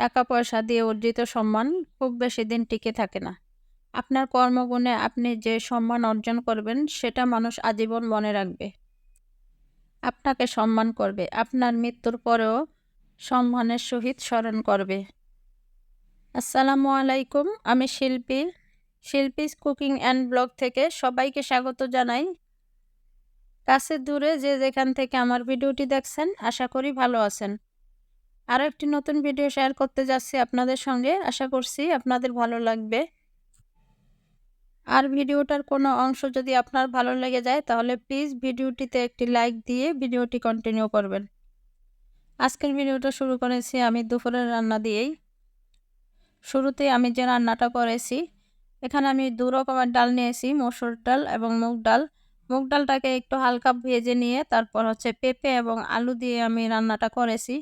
টাকা পয়সা দিয়ে অর্জিত সম্মান খুব বেশি দিন টিকে থাকে না। আপনার কর্মগুণে আপনি যে সম্মান অর্জন করবেন, সেটা মানুষ আজীবন মনে রাখবে। আপনাকে সম্মান করবে। আপনার মৃত্যুর পরেও সম্মানের সহিত স্মরণ করবে। আসসালামু আলাইকুম। আমি শিল্পী। শিল্পীস কুকিং অ্যান্ড ব্লগ থেকে সবাইকে স্বাগত জানাই। কাছে দূরে যে যেখান থেকে আমার ভিডিওটি দেখছেন, আশা করি ভালো আছেন। আরও একটি নতুন ভিডিও শেয়ার করতে যাচ্ছি আপনাদের সঙ্গে। আশা করছি আপনাদের ভালো লাগবে। আর ভিডিওটার কোনো অংশ যদি আপনার ভালো লেগে যায়, তাহলে প্লিজ ভিডিওটিতে একটি লাইক দিয়ে ভিডিওটি কন্টিনিউ করবেন। আজকের ভিডিওটা শুরু করেছি আমি দুপুরের রান্না দিয়েই। শুরুতে আমি যে রান্নাটা করেছি, এখানে আমি দু রকমের ডাল নিয়েছি, মসুর ডাল এবং মুগ ডাল। মুগ ডালটাকে একটু হালকা ভেজে নিয়ে তারপর হচ্ছে পেঁপে এবং আলু দিয়ে আমি রান্নাটা করেছি।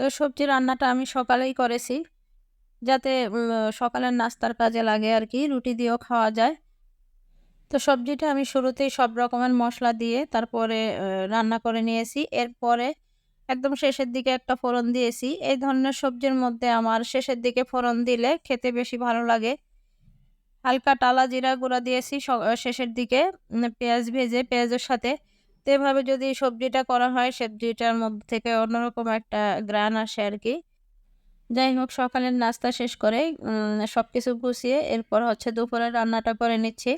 তো সবজি রান্নাটা আমি সকালেই করেছি। যাতে সকালের নাস্তার কাজে লাগে আর কি রুটি দিয়েও খাওয়া যায়। তো সবজিটা আমি শুরুতেই সব রকমের মশলা দিয়ে তারপরে রান্না করে নিয়েছি। এরপরে একদম শেষের দিকে একটা ফোড়ন দিয়েছি। এই ধরনের সবজির মধ্যে আমার শেষের দিকে ফোড়ন দিলে খেতে বেশি ভালো লাগে। হালকা টালা জিরা গুঁড়া দিয়েছি শেষের দিকে পেঁয়াজ ভেজে, পেঁয়াজের সাথে তো এভাবে যদি সবজিটা করা হয়, সবজিটার মধ্যে থেকে অন্যরকম একটা গ্রান আসে আর কি যাই হোক, সকালের নাস্তা শেষ করে সব কিছু গুছিয়ে এরপর হচ্ছে দুপুরে রান্নাটা করে নিচ্ছি।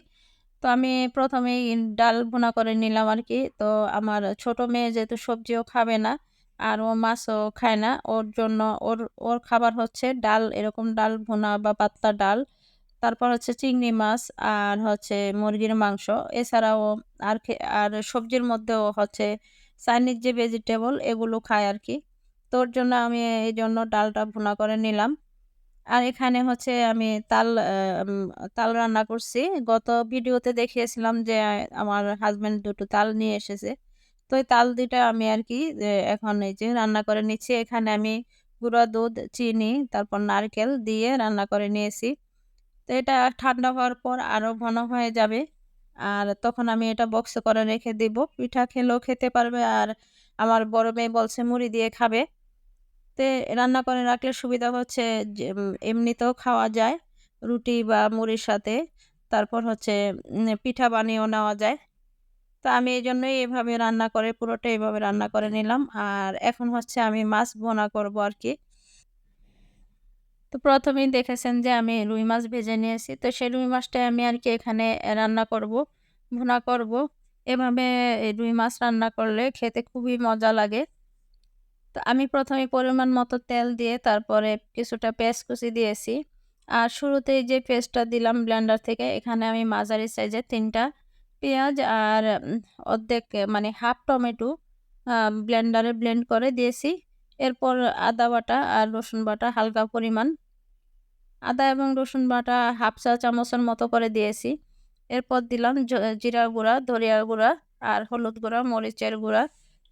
তো আমি প্রথমেই ডাল ভুনা করে নিলাম আর কি তো আমার ছোট মেয়ে যেহেতু সবজিও খাবে না, আর ও মাছও খায় না, ওর জন্য ওর ওর খাবার হচ্ছে ডাল, এরকম ডাল ভুনা বা পাত্তা ডাল। তারপর হচ্ছে চিংড়ি মাছ আর হচ্ছে মুরগির মাংস। এছাড়াও আর আর সবজির মধ্যেও হচ্ছে চাইনিজ যে ভেজিটেবল এগুলো খায় আর কি। তোর জন্য আমি এই জন্য ডালটা ভুনা করে নিলাম। আর এখানে হচ্ছে আমি তাল তাল রান্না করছি। গত ভিডিওতে দেখিয়েছিলাম যে আমার হাজব্যান্ড দুটো তাল নিয়ে এসেছে। তো এই তাল দুটা আমি আর কি এখন এই যে রান্না করে নিচ্ছি। এখানে আমি গুঁড়া দুধ, চিনি, তারপর নারকেল দিয়ে রান্না করে নিয়েছি। তো এটা ঠান্ডা হওয়ার পর আরও ঘন হয়ে যাবে। আর তখন আমি এটা বক্স করে রেখে দিব। পিঠা খেলেও খেতে পারবে আর আমার বড় মেয়ে বলছে মুড়ি দিয়ে খাবে। তে রান্না করে রাখলে সুবিধা হচ্ছে এমনিতেও খাওয়া যায় রুটি বা মুড়ির সাথে। তারপর হচ্ছে পিঠা বানিয়েও নেওয়া যায়। তো আমি এই জন্যই এভাবে রান্না করে পুরোটা এভাবে রান্না করে নিলাম। আর এখন হচ্ছে আমি মাছ বোনা করব আর কি। তো প্রথমেই দেখেছেন যে আমি রুই মাছ ভেজে নিয়েছি। তো সেই রুই মাছটা আমি আর কি এখানে রান্না করব, ভুনা করব। এভাবে রুই মাছ রান্না করলে খেতে খুবই মজা লাগে। তো আমি প্রথমে পরিমাণ মতো তেল দিয়ে তারপরে কিছুটা পেস্ট কুচি দিয়েছি। আর শুরুতেই যে পেস্টটা দিলাম ব্লেন্ডার থেকে, এখানে আমি মাঝারি সাইজে তিনটা পেঁয়াজ আর অর্ধেক মানে হাফ টমেটো ব্লেন্ডারে ব্লেন্ড করে দিয়েছি। এরপর আদা বাটা আর রসুন বাটা হালকা পরিমাণ আদা এবং রসুন বাটা হাফ চা চামচের মতো করে দিয়েছি। এরপর দিলাম জিরা গুঁড়া ধরিয়ার গুঁড়া আর হলুদ গুঁড়া, মরিচের গুঁড়া।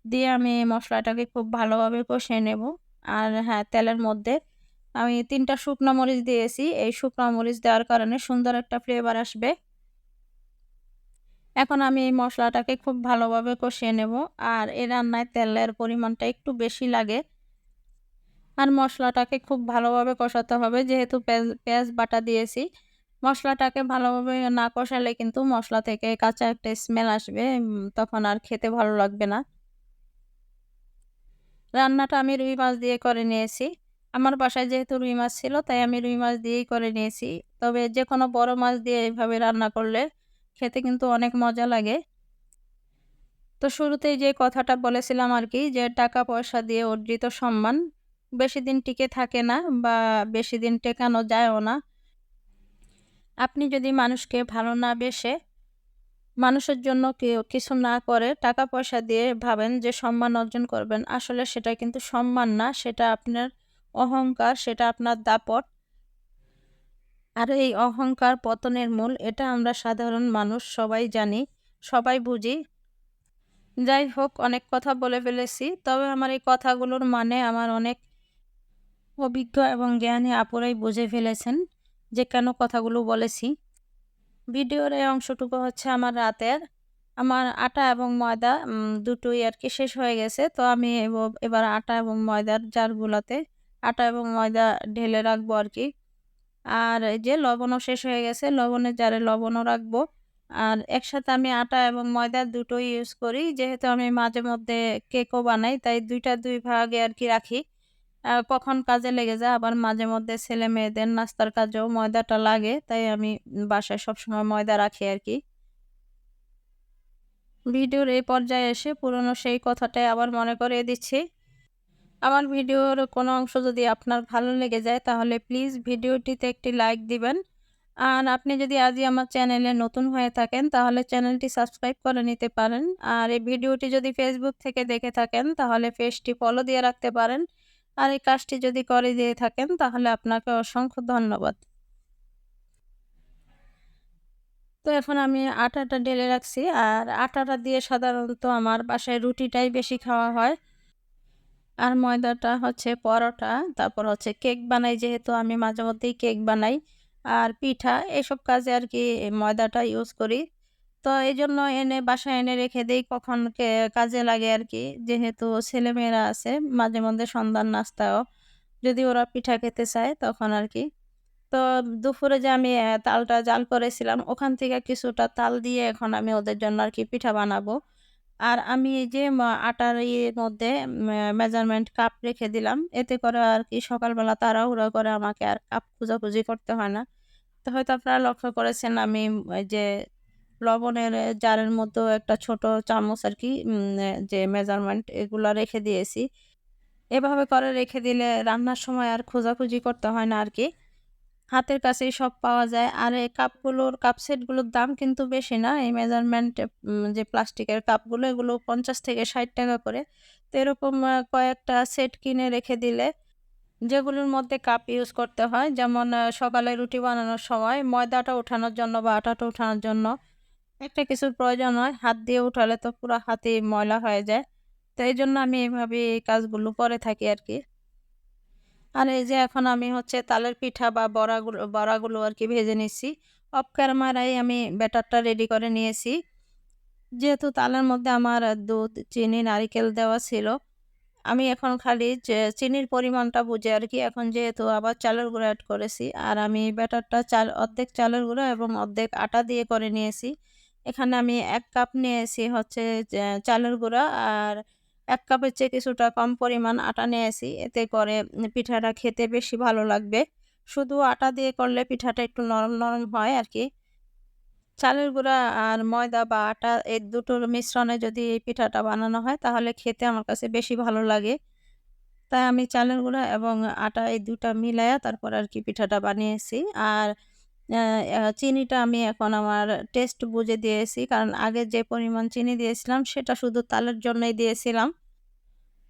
দিয়ে আমি মশলাটাকে খুব ভালোভাবে কষিয়ে নেব। আর হ্যাঁ তেলের মধ্যে আমি তিনটা শুকনো মরিচ দিয়েছি। এই শুকনো মরিচ দেওয়ার কারণে সুন্দর একটা ফ্লেভার আসবে। এখন আমি এই মশলাটাকে খুব ভালোভাবে কষিয়ে নেব। আর এই রান্নায় তেলের পরিমাণটা একটু বেশি লাগে। আর মশলাটাকে খুব ভালোভাবে কষাতে হবে। যেহেতু পেঁয়াজ বাটা দিয়েছি, মশলাটাকে ভালোভাবে না কষালে কিন্তু মশলা থেকে কাঁচা একটা স্মেল আসবে তখন আর খেতে ভালো লাগবে না। রান্নাটা আমি রুই মাছ দিয়ে করে নিয়েছি। আমার বাসায় যেহেতু রুই মাছ ছিল, তাই আমি রুই মাছ দিয়েই করে নিয়েছি। তবে যে কোনো বড় মাছ দিয়ে এইভাবে রান্না করলে খেতে কিন্তু অনেক মজা লাগে। তো শুরুতেই যে কথাটা বলেছিলাম আর কি, যে টাকা পয়সা দিয়ে অর্জিত সম্মান বেশি দিন টিকে থাকে না বা বেশি দিন টেকানো যায়ও না। আপনি যদি মানুষকে ভালো না বেসে মানুষের জন্য কেউ কিছু না করে, টাকা পয়সা দিয়ে ভাবেন যে সম্মান অর্জন করবেন, আসলে সেটা কিন্তু সম্মান না, সেটা আপনার অহংকার, সেটা আপনার দাপট। আর এই অহংকার পতনের মূল, এটা আমরা সাধারণ মানুষ সবাই জানি, সবাই বুঝি। যাই হোক, অনেক কথা বলে ফেলেছি, তবে আমার এই কথাগুলোর মানে আমার অনেক অভিজ্ঞ এবং জ্ঞানী আপুরাই বুঝে ফেলেছেন যে কেন কথাগুলো বলেছি। ভিডিওর এই অংশটুকু হচ্ছে আমার রাতের। আমার আটা এবং ময়দা দুটোই আর কি শেষ হয়ে গেছে। তো আমি এবার আটা এবং ময়দার জারগুলোতে আটা এবং ময়দা ঢেলে রাখব আর কি। আর এই যে লবণও শেষ হয়ে গেছে, লবণের জারে লবণও রাখব। আর একসাথে আমি আটা এবং ময়দা দুটোই ইউজ করি। যেহেতু আমি মাঝে মধ্যে কেকও বানাই, তাই দুইটা দুই ভাগে আর কি রাখি। কখন কাজে লেগে যায়, আবার মাঝে মধ্যে ছেলে মেয়েদের নাস্তার কাজেও ময়দাটা লাগে, তাই আমি বাসায় সবসময় ময়দা রাখি আর কি। ভিডিওর এই পর্যায়ে এসে পুরনো সেই কথাটাই আবার মনে করিয়ে দিচ্ছি। আমার ভিডিওর কোনো অংশ যদি আপনার ভালো লেগে যায়, তাহলে প্লিজ ভিডিওটিতে একটি লাইক দিবেন। আর আপনি যদি আজই আমার চ্যানেলে নতুন হয়ে থাকেন, তাহলে চ্যানেলটি সাবস্ক্রাইব করে নিতে পারেন। আর এই ভিডিওটি যদি ফেসবুক থেকে দেখে থাকেন, তাহলে পেজটি ফলো দিয়ে রাখতে পারেন। আর এই কাজটি যদি করে দিয়ে থাকেন, তাহলে আপনাকে অসংখ্য ধন্যবাদ। তো এখন আমি আটাটা ঢেলে রাখছি, আর আটাটা দিয়ে সাধারণত আমার বাসায় রুটিটাই বেশি খাওয়া হয়। আর ময়দাটা হচ্ছে পরোটা, তারপর হচ্ছে কেক বানাই, যেহেতু আমি মাঝে মধ্যেই কেক বানাই। আর পিঠা, এসব কাজে আর কি ময়দাটা ইউজ করি। তো এই জন্য এনে বাসায় এনে রেখে দেই, কখন কাজে লাগে আর কি যেহেতু ছেলেমেয়েরা আছে, মাঝে মধ্যে সন্ধ্যার নাস্তাও। যদি ওরা পিঠা খেতে চায় তখন আর কি তো দুপুরে যে আমি তালটা জাল করেছিলাম, ওখান থেকে কিছুটা তাল দিয়ে এখন আমি ওদের জন্য আর কি পিঠা বানাবো। আর আমি এই যে আটার ইয়ের মধ্যে মেজারমেন্ট কাপ রেখে দিলাম। এতে করে আর কি সকালবেলা তাড়াহুড়ো করে আমাকে আর কাপ খোঁজাখুঁজি করতে হয় না। তো হয়তো আপনারা লক্ষ্য করেছেন, আমি যে লবণের জারের মধ্যেও একটা ছোট চামচ আর কি যে মেজারমেন্ট এগুলো রেখে দিয়েছি। এভাবে করে রেখে দিলে রান্নার সময় আর খোঁজাখুঁজি করতে হয় না আর কি। হাতের কাছেই সব পাওয়া যায়। আর এই কাপগুলোর, কাপ সেটগুলোর দাম কিন্তু বেশি না। এই মেজারমেন্ট যে প্লাস্টিকের কাপগুলো, এগুলো পঞ্চাশ থেকে ষাট টাকা করে। তো এরকম কয়েকটা সেট কিনে রেখে দিলে যেগুলোর মধ্যে কাপ ইউজ করতে হয়, যেমন সকালে রুটি বানানোর সময় ময়দাটা ওঠানোর জন্য বা আটাটা ওঠানোর জন্য একটা কিছুর প্রয়োজন হয়, হাত দিয়ে উঠালে তো পুরো হাতে ময়লা হয়ে যায়। তো এই জন্য আমি এইভাবে এই কাজগুলো করে থাকি আর কি আর এই যে এখন আমি হচ্ছে তালের পিঠা বা বড়াগুলো বড়াগুলো আর কি ভেজে নিচ্ছি। অফ ক্যামেরায় আমি ব্যাটারটা রেডি করে নিয়েছি। যেহেতু তালের মধ্যে আমার দুধ, চিনি, নারিকেল দেওয়া ছিল, আমি এখন খালি চিনির পরিমাণটা বুঝে আর কি এখন যেহেতু আবার চালের গুঁড়ো অ্যাড করেছি, আর আমি ব্যাটারটা চাল, অর্ধেক চালের গুঁড়ো এবং অর্ধেক আটা দিয়ে করে নিয়েছি। এখানে আমি এক কাপ নিয়েছি হচ্ছে চালের গুঁড়া আর এক কাপের চেয়ে কিছুটা কম পরিমাণ আটা নিয়েছি। এতে করে পিঠাটা খেতে বেশি ভালো লাগবে। শুধু আটা দিয়ে করলে পিঠাটা একটু নরম নরম হয় আর কি। চালের গুঁড়া আর ময়দা বা আটা এই দুটোর মিশ্রণে যদি এই পিঠাটা বানানো হয় তাহলে খেতে আমার কাছে বেশি ভালো লাগে। তাই আমি চালের গুঁড়া এবং আটা এই দুটা মিলাইয়া তারপর আর কি পিঠাটা বানিয়েছি। আর চিনিটা আমি এখন আমার টেস্ট বুঝে দিয়েছি। কারণ আগে যে পরিমাণ চিনি দিয়েছিলাম, সেটা শুধু তালের জন্যই দিয়েছিলাম।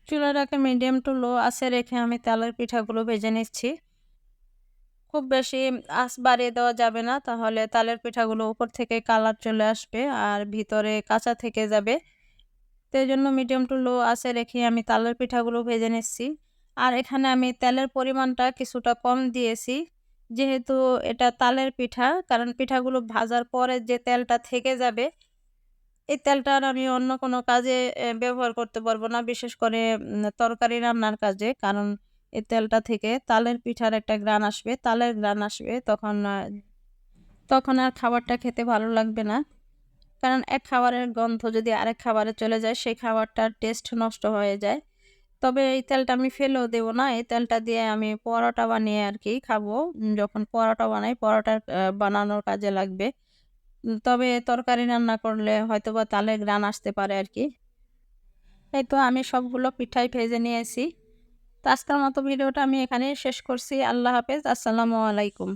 চুলাটাকে মিডিয়াম টু লো আসে রেখে আমি তালের পিঠাগুলো ভেজে নিচ্ছি। খুব বেশি আঁচ বাড়িয়ে দেওয়া যাবে না, তাহলে তালের পিঠাগুলো উপর থেকে কালার চলে আসবে আর ভিতরে কাঁচা থেকে যাবে। তো এই জন্য মিডিয়াম টু লো আসে রেখে আমি তালের পিঠাগুলো ভেজে নিচ্ছি। আর এখানে আমি তেলের পরিমাণটা কিছুটা কম দিয়েছি। যেহেতু এটা তালের পিঠা, কারণ পিঠাগুলো ভাজার পরে যে তেলটা থেকে যাবে, এই তেলটা আর আমি অন্য কোনো কাজে ব্যবহার করতে পারব না, বিশেষ করে তরকারি রান্নার কাজে, কারণ এই তেলটা থেকে তালের পিঠার একটা গ্রান আসবে, তালের গ্রান আসবে, তখন তখন আর খাবারটা খেতে ভালো লাগবে না। কারণ এক খাবারের গন্ধ যদি আরেক খাবারে চলে যায়, সেই খাবারটার টেস্ট নষ্ট হয়ে যায়। তবে এই তেলটা আমি ফেলেও দেব না। এই তেলটা দিয়ে আমি পরোটা বানিয়ে আর কি খাব যখন পরোটা বানাই, পরোটা বানানোর কাজে লাগবে। তবে তরকারি রান্না করলে হয়তো বা তালের গ্রান আসতে পারে আর কি এই তো আমি সবগুলো পিঠাই ভেজে নিয়েছি। তো আজকের মতো ভিডিওটা আমি এখানে শেষ করছি। আল্লাহ হাফেজ। আসসালামু আলাইকুম।